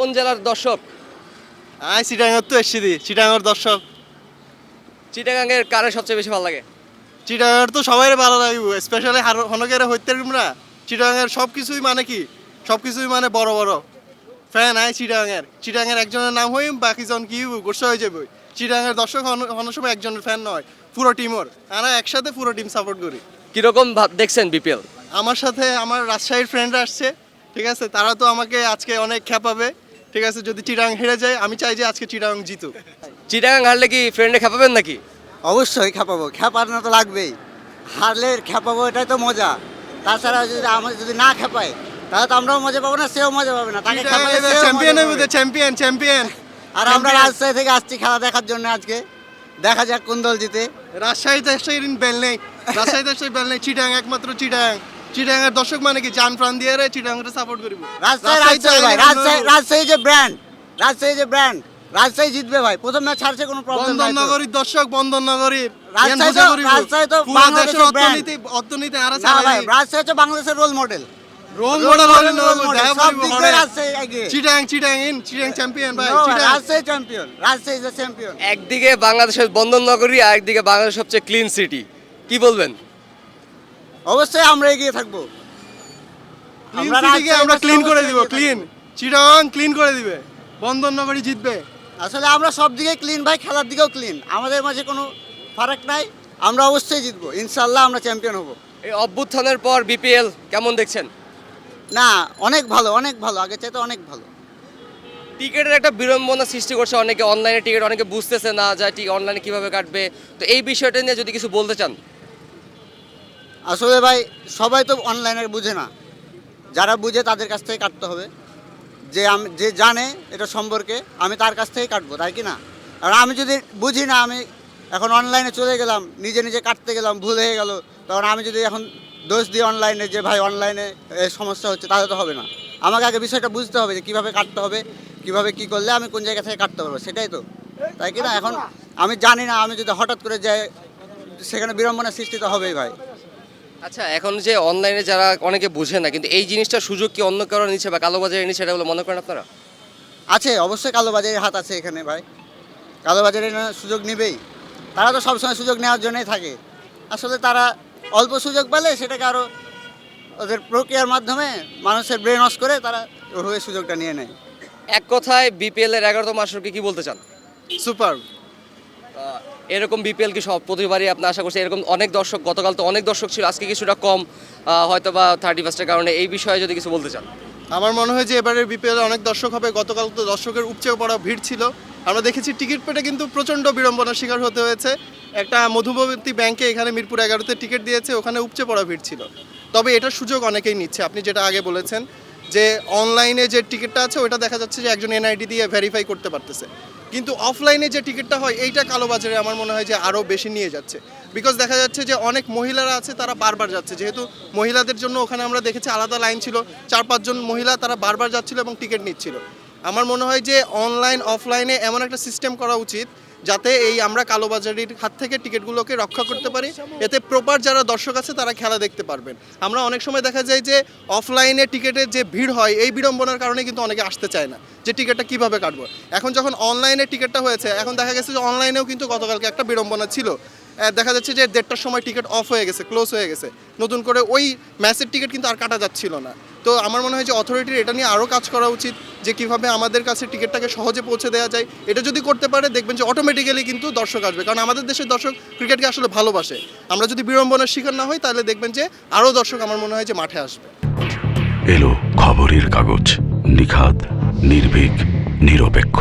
কোন জেলার দর্শক? আয় চিটাঙের তো এসছি দি চিটাঙ্গার দর্শক। চিটাগাঙ্গের কারে সবচেয়ে বেশি ভালো লাগে? চিটাঙের তো সবাই ভালো লাগবে স্পেশালি হনকের হইতে না চিটাঙের সব কিছুই মানে কি? সব কিছুই মানে বড় বড়। ফ্যান আয় চিটাঙের চিটাঙের একজনের নাম হই বাকিজন কি গোসা হয়ে যাবে চিটাঙের দর্শক হন- সময় একজনের ফ্যান নয় পুরো টিমর আমরা একসাথে পুরো টিম সাপোর্ট করি। কীরকম ভাব- দেখছেন বিপিএল? আমার সাথে আমার রাজশাহীর ফ্রেন্ডরা আসছে ঠিক আছে? তারা তো আমাকে আজকে অনেক খেপাবে ঠিক আছে যদি চিটাং হেরে যায় আমি চাই যে আজকে চিটাং জিতুক। চিটাগাং হারলে কি ফ্রেন্ডে খেপাবেন নাকি? অবশ্যই খেপাবো খেপানো তো লাগবেই। হারলে খেপাবো এটাই তো মজা। তাছাড়া যদি আমরা যদি না খেপাই তাহলে তো আমরাও মজা পাবো না সেও মজা পাবে না। তাকে চ্যাম্পিয়ন। চ্যাম্পিয়ন চ্যাম্পিয়ন আর আমরা রাজশাহী থেকে আসছি খেলা দেখার জন্য আজকে। দেখা যাক কোন দল জিতে। রাজশাহীতে সেই বেল নেই। রাজশাহীতে সেই বেল নেই চিটাং একমাত্র চিটাং। চিটাং এর দর্শক মানে কি? জান প্রাণ দিয়ে রে চিটাং সাপোর্ট করিব। রাজশাহী রাজশাহী রাজশাহী ভাই রাজশাহী রাজশাহী যে ব্র্যান্ড রাজশাহী যে ব্র্যান্ড রাজশাহী জিতবে ভাই। প্রথম ম্যাচ ছাড়ছে কোনো প্রবলেম নাই বন্দর নগরীর দর্শক বন্দর নগরীর রাজশাহী তো- রাজশাহী তো বাংলাদেশের অর্থনীতি অর্থনীতি আর না ভাই রাজশাহী হচ্ছে বাংলাদেশের role model role model role model সব দিক দিয়ে রাজশাহী এগিয়ে। চিটাং চিটাং ইন চিটাং চ্যাম্পিয়ন ভাই Chittagong. Rajshahi champion Rajshahi is champion একদিকে বাংলাদেশের বন্ধন নগরী আর একদিকে বাংলাদেশ সবচেয়ে ক্লিন সিটি কি বলবেন? অবশ্যই আমরা এগিয়ে থাকব। আমরা ক্লিন করে দিব ক্লিন চিটাং ক্লিন করে দিবে। বন্দর নগরী জিতবে। আসলে আমরা সব দিকে ক্লিন ভাই খেলার দিকেও ক্লিন আমাদের মাঝে কোনো ফারাক নাই। আমরা অবশ্যই জিতবো। ইনশাল্লাহ আমরা চ্যাম্পিয়ন হব। এই অভ্যুত্থানের পর বিপিএল কেমন দেখছেন? না অনেক ভালো অনেক ভালো। আগে চাইতে অনেক ভালো। টিকিটের একটা বিড়ম্বনা সৃষ্টি করছে অনেকে। অনলাইনে টিকিট অনেকে বুঝতেছে না যায় ঠিক অনলাইনে কীভাবে কাটবে। তো এই বিষয়টা নিয়ে যদি কিছু বলতে চান। আসলে ভাই, সবাই তো অনলাইনে বুঝে না। যারা বুঝে তাদের কাছ থেকে কাটতে হবে। যে আমি, যে জানে এটা সম্পর্কে, আমি তার কাছ থেকেই কাটবো, তাই কি না? আর আমি যদি বুঝি না, আমি এখন অনলাইনে চলে গেলাম, নিজে নিজে কাটতে গেলাম, ভুল হয়ে গেল, তখন আমি যদি এখন দোষ দিই অনলাইনে যে, ভাই অনলাইনে সমস্যা হচ্ছে তাহলে তো হবে না। আমাকে আগে বিষয়টা বুঝতে হবে যে, কীভাবে কাটতে হবে, কীভাবে কী করলে আমি কোন জায়গা থেকে কাটতে পারব, সেটাই তো। তাই কি না? এখন আমি জানি না, আমি যদি হঠাৎ করে যাই, সেখানে বিড়ম্বনা সৃষ্টি তো হবেই ভাই। আচ্ছা এখন যে অনলাইনে যারা অনেকে বুঝে না কিন্তু এই জিনিসটা সুযোগ কি অন্য কারও নিচ্ছে বা কালোবাজারে নিচ্ছে এটা বলে মনে করেন আপনারা? আছে অবশ্যই কালোবাজারের হাত আছে এখানে ভাই। কালোবাজারের না সুযোগ নেবেই। তারা তো সবসময় সুযোগ নেওয়ার জন্যই থাকে। আসলে তারা অল্প সুযোগ পেলে সেটাকে আরও ওদের প্রক্রিয়ার মাধ্যমে মানুষের ব্রেন ওয়াশ করে তারা ওভাবে সুযোগটা নিয়ে নেয়। এক কথায় বিপিএলের এগারোতম আসরকে কি বলতে চান? সুপার এরকম বিপিএল কি সব প্রতিবারই আপনি আশা করছেন? এরকম অনেক দর্শক, গতকাল তো অনেক দর্শক ছিল, আজকে কিছুটা কম হয়তো বা থার্টি ফার্স্টের কারণে। এই বিষয়ে যদি কিছু বলতে চান। আমার মনে হয় যে এবারের বিপিএল অনেক দর্শক হবে। গতকাল তো দর্শকের উপচে পড়া ভিড় ছিল। আমরা দেখেছি টিকিট পেটে কিন্তু প্রচণ্ড বিড়ম্বনার শিকার হতে হয়েছে। একটা মধুমতি ব্যাংকে এখানে মিরপুর এগারোতে টিকিট দিয়েছে, ওখানে উপচে পড়া ভিড় ছিল। তবে এটার সুযোগ অনেকেই নিচ্ছে। আপনি যেটা আগে বলেছেন যে অনলাইনে যে টিকিটটা আছে, ওইটা দেখা যাচ্ছে যে একজন এনআইডি দিয়ে ভেরিফাই করতে পারতেছে। কিন্তু অফলাইনে যে টিকিটটা হয়, এইটা কালোবাজারে আমার মনে হয় যে আরও বেশি নিয়ে যাচ্ছে। বিকজ দেখা যাচ্ছে যে অনেক মহিলারা আছে, তারা বারবার যাচ্ছে। যেহেতু মহিলাদের জন্য ওখানে আমরা দেখেছি আলাদা লাইন ছিল, চার পাঁচজন মহিলা তারা বারবার যাচ্ছিল এবং টিকিট নিচ্ছিল। আমার মনে হয় যে অনলাইন অফলাইনে এমন একটা সিস্টেম করা উচিত যাতে এই আমরা কালোবাজারির হাত থেকে টিকিটগুলোকে রক্ষা করতে পারি। এতে প্রপার যারা দর্শক আছে তারা খেলা দেখতে পারবেন। আমরা অনেক সময় দেখা যায় যে অফলাইনে টিকিটের যে ভিড় হয়, এই বিড়ম্বনার কারণে কিন্তু অনেকে আসতে চায় না যে টিকিটটা কীভাবে কাটবো। এখন যখন অনলাইনে টিকিটটা হয়েছে, এখন দেখা গেছে যে অনলাইনেও কিন্তু গতকালকে একটা বিড়ম্বনা ছিল। দেখা যাচ্ছে যে দেড়টার সময় টিকিট অফ হয়ে গেছে ক্লোজ হয়ে গেছে। নতুন করে ওই ম্যাচের টিকিট কিন্তু আর কাটা যাচ্ছিল না। তো আমার মনে হয় যে অথরিটির এটা নিয়ে আরও কাজ করা উচিত যে কীভাবে আমাদের কাছে টিকিটটাকে সহজে পৌঁছে দেওয়া যায়। এটা যদি করতে পারে, দেখবেন যে অটোমেটিক্যালি কিন্তু দর্শক আসবে। কারণ আমাদের দেশের দর্শক ক্রিকেটকে আসলে ভালোবাসে। আমরা যদি বিড়ম্বনার শিকার না হই, তাহলে দেখবেন যে আরও দর্শক আমার মনে হয় যে মাঠে আসবে। এলো খবরের কাগজ, নিখাদ, নির্ভীক, নিরপেক্ষ।